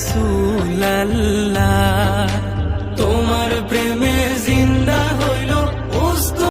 ரசூலல்லா